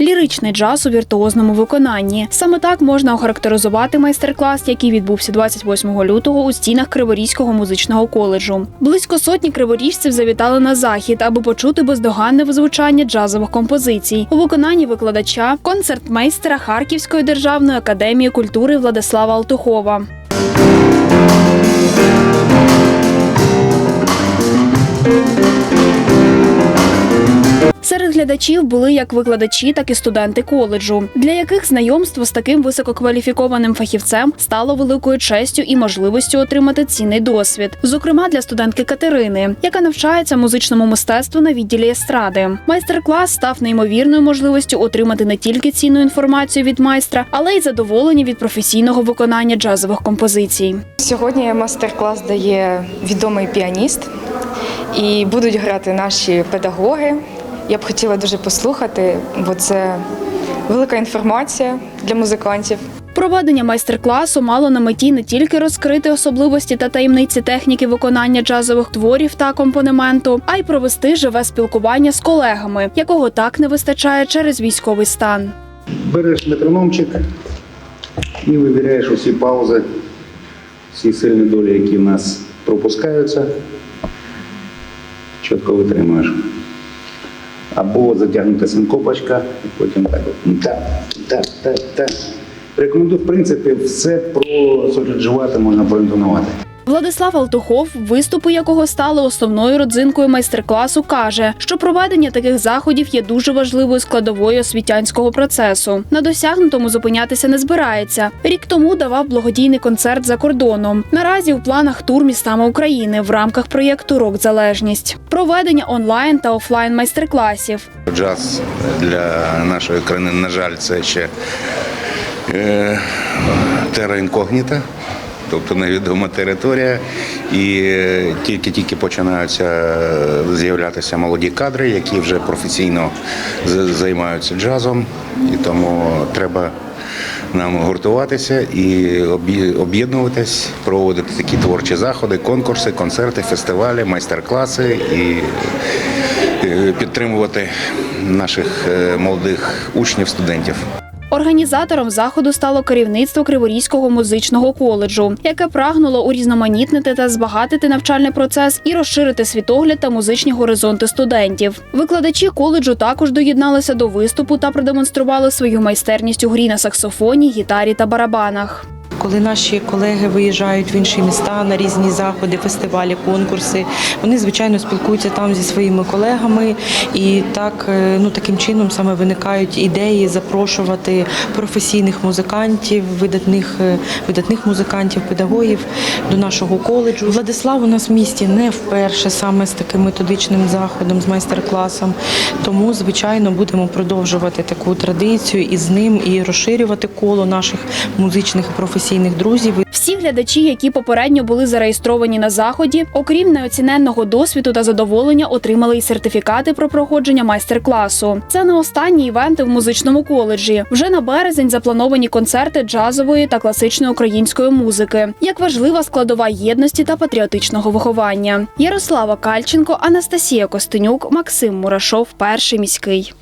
Ліричний джаз у віртуозному виконанні. Саме так можна охарактеризувати майстер-клас, який відбувся 28 лютого у стінах Криворізького музичного коледжу. Близько сотні криворіжців завітали на захід, аби почути бездоганне звучання джазових композицій у виконанні викладача концертмейстера Харківської державної академії культури Владислава Алтухова. Серед глядачів були як викладачі, так і студенти коледжу, для яких знайомство з таким висококваліфікованим фахівцем стало великою честю і можливістю отримати цінний досвід. Зокрема, для студентки Катерини, яка навчається музичному мистецтву на відділі естради. Майстер-клас став неймовірною можливістю отримати не тільки цінну інформацію від майстра, але й задоволення від професійного виконання джазових композицій. Сьогодні майстер-клас дає відомий піаніст, і будуть грати наші педагоги. Я б хотіла дуже послухати, бо це велика інформація для музикантів. Проведення майстер-класу мало на меті не тільки розкрити особливості та таємниці техніки виконання джазових творів та акомпанементу, а й провести живе спілкування з колегами, якого так не вистачає через військовий стан. Береш метрономчик і вивіряєш усі паузи, всі сильні долі, які в нас пропускаються, чітко витримуєш. Або затягнута синкопочка, і потім так от так, так, так, так. Рекомендую, в принципі, все просоліджувати можна проінтонувати. Владислав Алтухов, виступи якого стали основною родзинкою майстер-класу, каже, що проведення таких заходів є дуже важливою складовою освітянського процесу. На досягнутому зупинятися не збирається. Рік тому давав благодійний концерт за кордоном. Наразі у планах тур містами України в рамках проєкту Рок Залежність, проведення онлайн та офлайн майстер-класів. Джаз для нашої країни, на жаль, це ще е, тера інкогніта, тобто невідома територія. І е, тільки-тільки починаються е, з'являтися молоді кадри, які вже професійно займаються джазом. І тому треба нам гуртуватися і об'єднуватись, проводити такі творчі заходи, конкурси, концерти, фестивалі, майстер-класи і е, підтримувати наших е, молодих учнів, студентів. Організатором заходу стало керівництво Криворізького музичного коледжу, яке прагнуло урізноманітнити та збагатити навчальний процес і розширити світогляд та музичні горизонти студентів. Викладачі коледжу також доєдналися до виступу та продемонстрували свою майстерність у грі на саксофоні, гітарі та барабанах. Коли наші колеги виїжджають в інші міста на різні заходи, фестивалі, конкурси, вони звичайно спілкуються там зі своїми колегами, і так е, ну таким чином саме виникають ідеї запрошувати професійних музикантів, видатних е, видатних музикантів, педагогів до нашого коледжу. Владислав у нас в місті не вперше саме з таким методичним заходом, з майстер-класом. Тому, звичайно, будемо продовжувати таку традицію і з ним і розширювати коло наших музичних і професійних друзів. Всі глядачі, які попередньо були зареєстровані на заході, окрім неоціненного досвіду та задоволення, отримали й сертифікати про проходження майстер-класу. Це не останні івенти в музичному коледжі. Вже на березень заплановані концерти джазової та класичної української музики, як важлива складова єдності та патріотичного виховання. Ярослава Кальченко, Анастасія Костенюк, Максим Мурашов, перший міський.